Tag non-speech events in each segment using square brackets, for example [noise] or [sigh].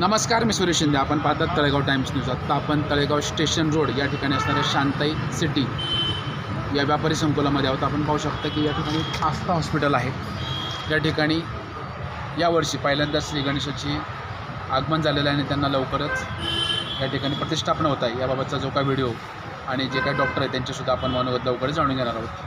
नमस्कार मी सुरेश शिंदे. आपण पाहतात तळेगाव टाइम्स न्यूज. आत्ता आपण तळेगाव स्टेशन रोड या ठिकाणी असणाऱ्या शांताई सिटी या व्यापारी संकुलामध्ये आहोत. आपण पाहू शकता की या ठिकाणी आस्था हॉस्पिटल आहे. या ठिकाणी यावर्षी पहिल्यांदा श्री गणेशाची आगमन झालेलं आहे आणि त्यांना लवकरच या ठिकाणी प्रतिष्ठापना होत आहे. याबाबतचा जो काय व्हिडिओ आणि जे काही डॉक्टर आहेत त्यांच्यासुद्धा आपण मनोगत लवकरच जाणून घेणार आहोत.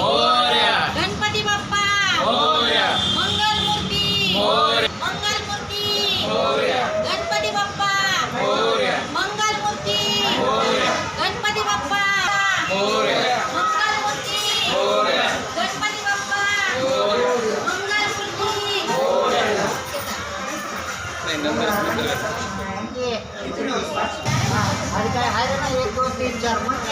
गणपती बाप्पा. मंगलमूर्ती. मंगलमूर्ती. गणपती बाप्पा. मंगलमूर्ती. गणपती बाप्पा. मंगलमूर्ती. गणपती बाप्पा. काय आहे ना एक दोन तीन चार म्हणजे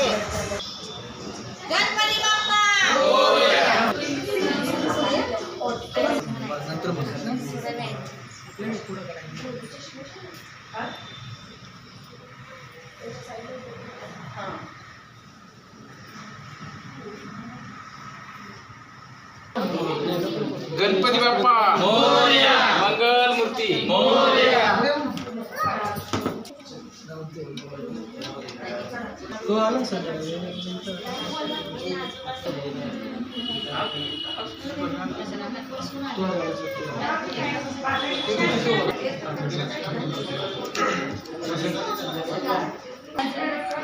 गणपती बाप्पा मंगल मूर्ती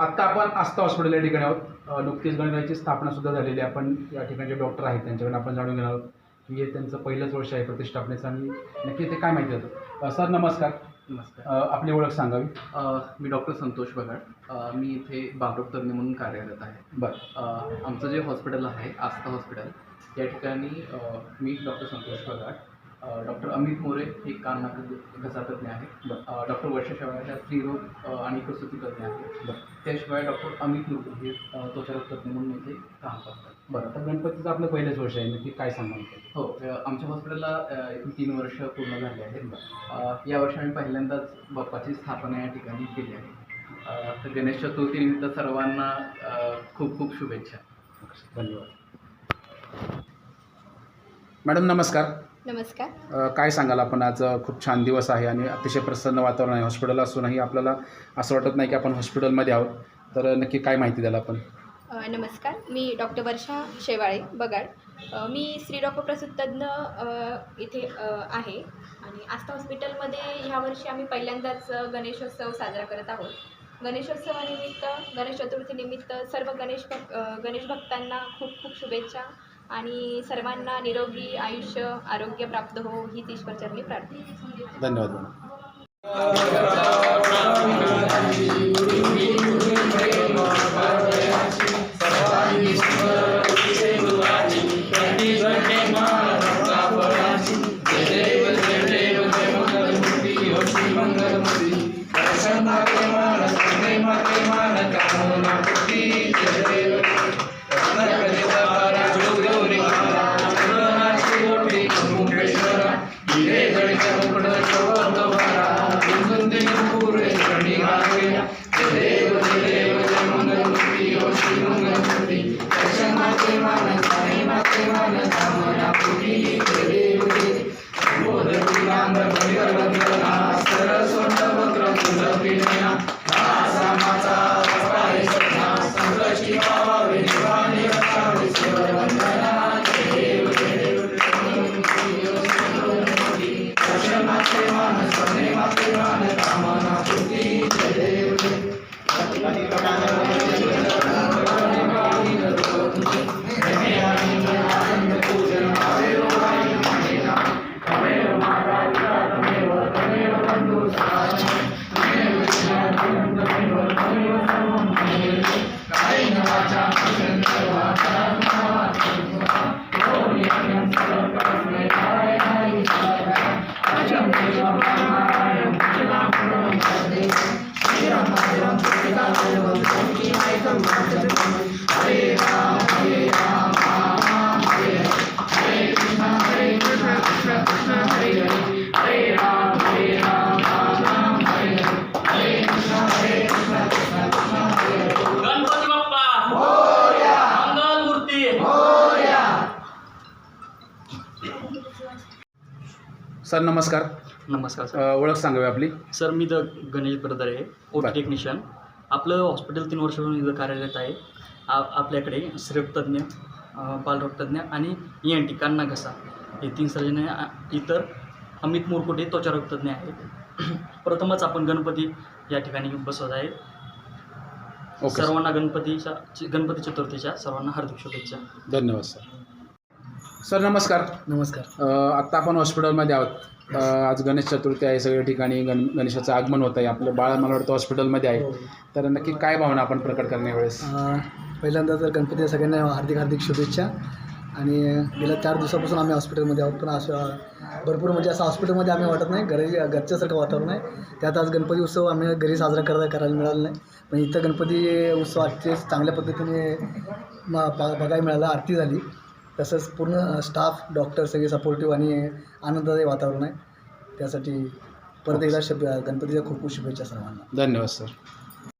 आत्ता आपण आस्था हॉस्पिटल या ठिकाणी आहोत. नुकतीच गणरायाची स्थापना सुद्धा झालेली आहे. आपण या ठिकाणी जे डॉक्टर आहेत त्यांच्याकडे आपण जाणून घेणार आहोत की हे त्यांचं पहिलंच वर्ष आहे प्रतिष्ठापनेचं आणि नक्की ते काय माहिती होतं. सर नमस्कार. नमस्कार. आपली ओळख सांगावी. मी डॉक्टर संतोष बगाड मी इथे बागडोक तज्ञ म्हणून कार्यरत आहे. बरं. आमचं जे हॉस्पिटल आहे आस्था हॉस्पिटल या ठिकाणी मी डॉक्टर संतोष बगाड डॉक्टर अमित मोरे हे कान नाक घसातज्ञ आहे अ, डॉक्टर वर्षा शेवाळ ह्या स्त्रीरोग आणि प्रसूती तज्ञ आहे बरं. त्याशिवाय डॉक्टर अमित नुकू हे तज्ञ म्हणून इथे काम करतात. बरं तर गणपतीचं आपलं पहिलंच वर्ष आहे नक्की काय सांगाल हो आमच्या हॉस्पिटलला एकूण तीन वर्ष पूर्ण झाली आहेत. अ, यावर्षी आम्ही पहिल्यांदाच बाप्पाची स्थापना या ठिकाणी केली आहे. तर गणेश चतुर्थीनिमित्त सर्वांना खूप खूप शुभेच्छा. धन्यवाद. मॅडम नमस्कार. नमस्कार. अ, काय सांगाल आपण? आज अ, खूप छान दिवस आहे आणि अतिशय प्रसन्न वातावरण आहे. हॉस्पिटल असूनही आपल्याला असं वाटत नाही की आपण हॉस्पिटलमध्ये आहोत. तर नक्की काय माहिती द्याल आपण? अ, नमस्कार. मी डॉक्टर वर्षा शेवाळे बगाड. अ, मी स्त्री डॉक्टर प्रसूत तज्ज्ञ अ, इथे अ, आहे. आणि आस्था हॉस्पिटलमध्ये ह्या वर्षी आम्ही पहिल्यांदाच अ, गणेशोत्सव साजरा करत आहोत. गणेशोत्सवानिमित्त गणेश चतुर्थीनिमित्त सर्व गणेश भक अ, गणेश भक्तांना खूप खूप शुभेच्छा. आणि सर्वांना निरोगी आयुष्य आरोग्य प्राप्त हो ही ईश्वर चरणी प्रार्थना धन्यवाद सर नमस्कार. नमस्कार सर. अ, ओळख सांगावी आपली. सर मी द गणेश ब्रदर आहे ओ बरं. टेक्निशियन आपलं हॉस्पिटल तीन वर्षापासून इथं कार्यरत आहे. आ आपल्याकडे स्त्रीरोगतज्ञ अ, बालरोगतज्ञ आणि ई एन टी कान्ना घसा. हे तीन सर्जन आहे. आ- इतर अमित मुरकुटे त्वचारोगतज्ञ आहेत. [clears throat] प्रथमच आपण गणपती या ठिकाणी बसवत आहे. Okay sir. सर्वांना गणपतीच्या गणपती चतुर्थीच्या सर्वांना हार्दिक शुभेच्छा. धन्यवाद सर. सर नमस्कार. नमस्कार. आत्ता आपण हॉस्पिटलमध्ये आहोत. आज गणेश चतुर्थी आहे. सगळ्या ठिकाणी गण गणेशाचं आगमन होत आहे आपलं बाळ मला वाटतं हॉस्पिटलमध्ये आहे. तर नक्की काय भावना आपण प्रकट करण्या वेळेस? अं, पहिल्यांदा तर गणपती सगळ्यांना हार्दिक हार्दिक शुभेच्छा. आणि गेल्या चार दिवसापासून आम्ही हॉस्पिटलमध्ये आहोत. पण असं भरपूर म्हणजे असं हॉस्पिटलमध्ये आम्ही वाटत नाही. घरी घरच्यासारखं वातावरण आहे. त्यात आज गणपती उत्सव आम्ही घरी साजरा करता करायला मिळाला नाही. पण इथं गणपती उत्सव आजचे चांगल्या पद्धतीने बघायला मिळालं. आरती झाली. तसंच पूर्ण स्टाफ डॉक्टर सगळे सपोर्टिव्ह आणि आनंददायी वातावरण आहे. त्यासाठी परत एकदा शब गणपतीच्या खूप खूप शुभेच्छा सर्वांना. धन्यवाद सर